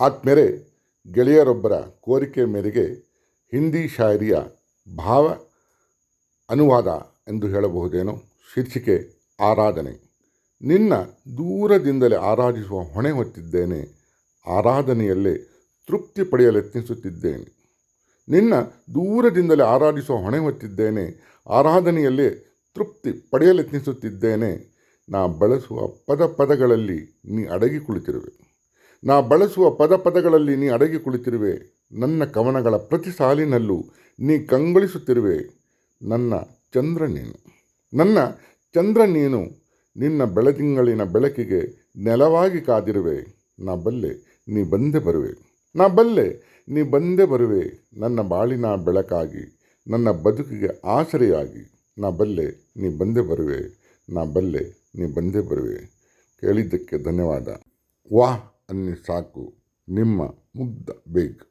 ಆತ್ಮೇರೆ ಗೆಳೆಯರೊಬ್ಬರ ಕೋರಿಕೆ ಮೇರೆಗೆ ಹಿಂದಿ ಶಾಯರಿಯ ಭಾವ, ಅನುವಾದ ಎಂದು ಹೇಳಬಹುದೇನೋ ಶೀರ್ಷಿಕೆ ಆರಾಧನೆ. ನಿನ್ನ ದೂರದಿಂದಲೇ ಆರಾಧಿಸುವ ಹೊಣೆ ಹೊತ್ತಿದ್ದೇನೆ, ಆರಾಧನೆಯಲ್ಲೇ ತೃಪ್ತಿ ಪಡೆಯಲು ಯತ್ನಿಸುತ್ತಿದ್ದೇನೆ ನಿನ್ನ ದೂರದಿಂದಲೇ ಆರಾಧಿಸುವ ಹೊಣೆ ಹೊತ್ತಿದ್ದೇನೆ, ಆರಾಧನೆಯಲ್ಲೇ ತೃಪ್ತಿ ಪಡೆಯಲು ಯತ್ನಿಸುತ್ತಿದ್ದೇನೆ ನಾ ಬಳಸುವ ಪದ ಪದಗಳಲ್ಲಿ ನೀ ಅಡಗಿ ಕುಳಿತಿರುವೆ ನಾ ಬಳಸುವ ಪದ ಪದಗಳಲ್ಲಿ ನೀ ಅಡಗಿ ಕುಳಿತಿರುವೆ. ನನ್ನ ಕವನಗಳ ಪ್ರತಿ ಸಾಲಿನಲ್ಲೂ ನೀ ಕಂಗೊಳಿಸುತ್ತಿರುವೆ. ನನ್ನ ಚಂದ್ರ ನೀನು. ನನ್ನ ಚಂದ್ರ ನೀನು ನಿನ್ನ ಬೆಳದಿಂಗಳಿನ ಬೆಳಕಿಗೆ ನೆಲವಾಗಿ ಕಾದಿರುವೆ. ನಾ ಬಲ್ಲೆ ನೀ ಬಂದೆ ಬರುವೆ. ನಾ ಬಲ್ಲೆ ನೀ ಬಂದೆ ಬರುವೆ. ನನ್ನ ಬಾಳಿನ ಬೆಳಕಾಗಿ, ನನ್ನ ಬದುಕಿಗೆ ಆಸರೆಯಾಗಿ ನಾ ಬಲ್ಲೆ ನೀ ಬಂದೆ ಬರುವೆ. ನಾ ಬಲ್ಲೆ ನೀ ಬಂದೆ ಬರುವೆ. ಕೇಳಿದ್ದಕ್ಕೆ ಧನ್ಯವಾದ. ವಾಹ್! ಅನ್ನಿ ಸಾಕು. ನಿಮ್ಮ ಮುಗ್ಧ ಬೇಗ್